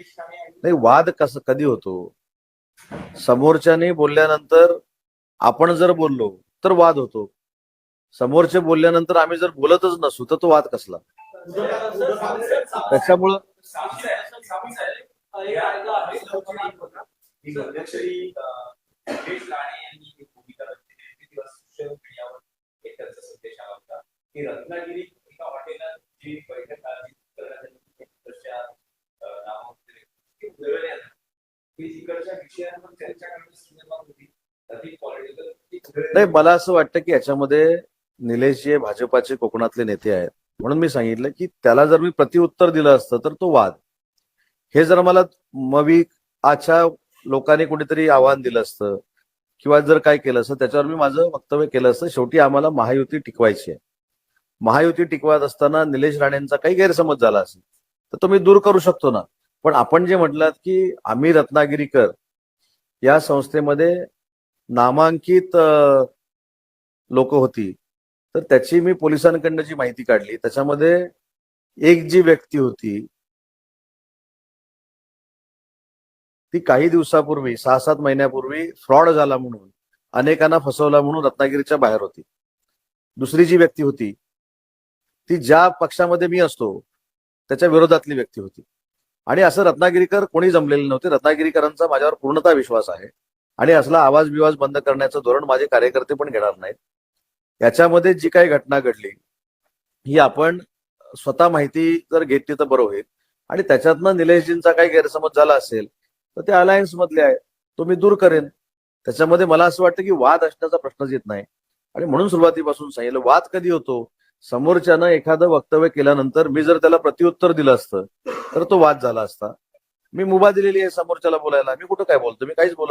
नाही वाद कसं कधी होतो? समोरच्याने बोलल्यानंतर आपण जर बोललो तर वाद होतो. समोरचे बोलल्यानंतर आम्ही जर बोलतच नसू तर तो वाद कसला? त्याच्यामुळं रत्नागिरी विषयांवर चर्चा होती पॉलिटिकल नाही मला असं वाटतं की याच्यामध्ये निलेश जे भाजपाचे कोकणातले नेते आहेत. म्हणून मी सांगितलं की त्याला जर मी प्रतिउत्तर दिलं असतं तर तो वाद. हे जर मला मवी आजच्या लोकांनी कुणीतरी आव्हान दिलं असतं किंवा जर काय केलं असतं त्याच्यावर मी माझं वक्तव्य केलं असतं. शेवटी आम्हाला महायुती टिकवायची आहे. महायुती टिकवत असताना निलेश राणेंचा काही गैरसमज झाला असेल तर तो मी दूर करू शकतो ना. पण आपण जे म्हटलात की आम्ही रत्नागिरीकर या संस्थेमध्ये नामांकित लोक होती तर त्याची मी पोलिसांकडनं जी माहिती काढली. त्याच्यामध्ये एक जी व्यक्ती होती ती काही दिवसापूर्वी सहा सात महिन्यापूर्वी फ्रॉड झाला म्हणून अनेकांना फसवला म्हणून रत्नागिरीच्या बाहेर होती. दुसरी जी व्यक्ती होती ती ज्या पक्षामध्ये मी असतो त्याच्या विरोधातली व्यक्ती होती. आणि असं रत्नागिरीकर कोणी जमलेले नव्हते. रत्नागिरीकरांचा माझ्यावर पूर्णतः विश्वास आहे. आणि असला आवाज बिवाज बंद करण्याचं धोरण माझे कार्यकर्ते पण घेणार नाहीत. याच्यामध्ये जी काही घटना घडली ही आपण स्वतः माहिती जर घेतली तर बरं होईल. आणि त्याच्यातनं निलेशजींचा काही गैरसमज झाला असेल तर ते अलायन्स मधले आहे तो मी दूर करेन. त्याच्यामध्ये मला असं वाटतं की वाद असण्याचा प्रश्नच येत नाही. आणि म्हणून सुरुवातीपासून सांगितलं वाद कधी होतो? समोरच्यानं एखादं वक्तव्य केल्यानंतर मी जर त्याला प्रत्युत्तर दिलं असतं तर तो वाद झाला असता. मी मुभा दिलेली आहे समोरच्याला बोलायला. मी कुठं काय बोलतो? मी काहीच बोलत